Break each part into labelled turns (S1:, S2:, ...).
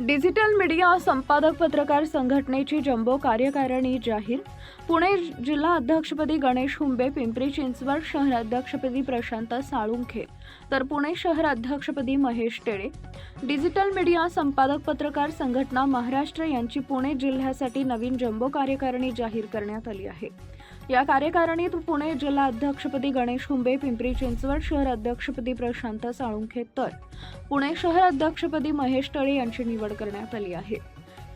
S1: Digital media संपादक पत्रकार संघटनेची जम्बो कार्यकारिणी जाहीर. पुणे जिल्हा अध्यक्षपदी गणेश हुंबे पिंपरी चिंचवड शहराध्यक्षपदी प्रशांत साळुंखे तर पुणे शहर अध्यक्षपदी महेश टेळे. डिजिटल मीडिया संपादक पत्रकार संघटना महाराष्ट्र यांची पुणे जिल्ह्यासाठी नवीन जम्बो कार्यकारिणी जाहीर करण्यात आली आहे. या कार्यकारिणीत पुणे जिल्हा अध्यक्षपदी गणेश हुंबे पिंपरी चिंचवड शहर अध्यक्षपदी प्रशांत साळुंखे तर पुणे शहर अध्यक्षपदी महेश तळे यांची निवड करण्यात आली आहे.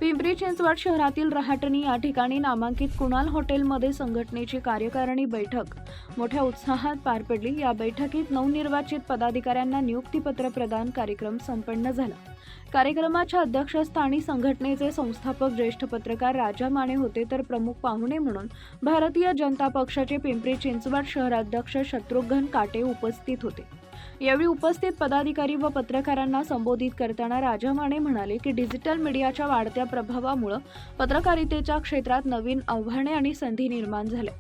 S1: पिंपरी चिंचवड शहरातील रहाटणी या ठिकाणी नामांकित कुणाल हॉटेलमध्ये संघटनेची कार्यकारिणी बैठक. मोठ्या उत्साहात पार पडली. या बैठकीत नवनिर्वाचित पदाधिकाऱ्यांना नियुक्तीपत्र प्रदान कार्यक्रम संपन्न झाला. कार्यक्रमाच्या अध्यक्षस्थानी संघटनेचे संस्थापक ज्येष्ठ पत्रकार राजा माने होते तर प्रमुख पाहुणे म्हणून भारतीय जनता पक्षाचे पिंपरी चिंचवड शहराध्यक्ष शत्रुघ्न काटे उपस्थित होते. यावेळी उपस्थित पदाधिकारी व पत्रकारांना संबोधित करताना राजा माने म्हणाले की डिजिटल मीडियाच्या वाढत्या प्रभावामुळे पत्रकारितेच्या क्षेत्रात नवीन आव्हाने आणि संधी निर्माण झाल्या.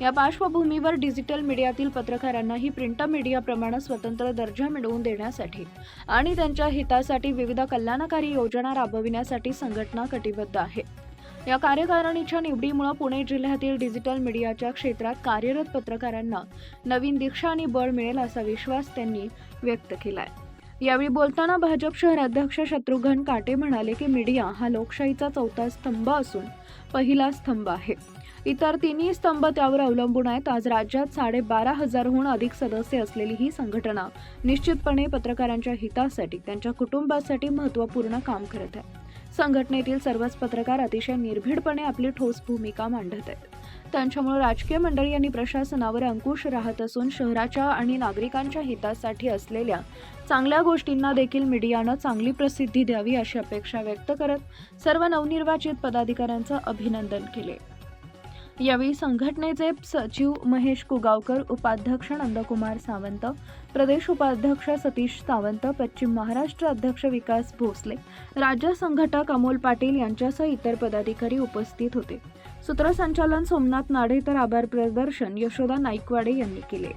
S1: या पार्श्वभूमीवर डिजिटल मीडियातील पत्रकारांनाही प्रिंट मीडियाप्रमाणे स्वतंत्र दर्जा मिळवून देण्यासाठी आणि त्यांच्या हितासाठी विविध कल्याणकारी योजना राबविण्यासाठी संघटना कटिबद्ध आहे. या कार्यकारिणीच्या निवडीमुळे पुणे जिल्ह्यातील डिजिटल मीडियाच्या क्षेत्रात कार्यरत पत्रकारांना नवीन दीक्षा आणि बळ मिळेल असा विश्वास त्यांनी व्यक्त केला आहे यावेळी बोलताना भाजप शहर अध्यक्ष शत्रुघ्न काटे म्हणाले की मीडिया हा लोकशाहीचा चौथा स्तंभ असून पहिला स्तंभ आहे. इतर तिन्ही स्तंभ त्यावर अवलंबून आहेत. आज राज्यात साडेबारा हजारहून अधिक सदस्य असलेली ही संघटना निश्चितपणे पत्रकारांच्या हितासाठी त्यांच्या कुटुंबासाठी महत्त्वपूर्ण काम करत आहे. संघटनेतील सर्वच पत्रकार अतिशय निर्भीडपणे आपली ठोस भूमिका मांडत आहेत. त्यांच्यामुळे राजकीय मंडळी आणि प्रशासनावर अंकुश राहत असून शहराच्या आणि नागरिकांच्या हितासाठी असलेल्या चांगल्या गोष्टींना देखील मीडियानं चांगली प्रसिद्धी द्यावी अशी अपेक्षा व्यक्त करत सर्व नवनिर्वाचित पदाधिकाऱ्यांचं अभिनंदन केले. यावेळी संघटनेचे सचिव महेश कुगावकर उपाध्यक्ष नंदकुमार सावंत प्रदेश उपाध्यक्ष सतीश सावंत पश्चिम महाराष्ट्र अध्यक्ष विकास भोसले राज्य संघटक अमोल पाटील यांच्यासह इतर पदाधिकारी उपस्थित होते. सूत्रसंचालन सोमनाथ नाढे तर आभार प्रदर्शन यशोदा नाईकवाडे यांनी केले.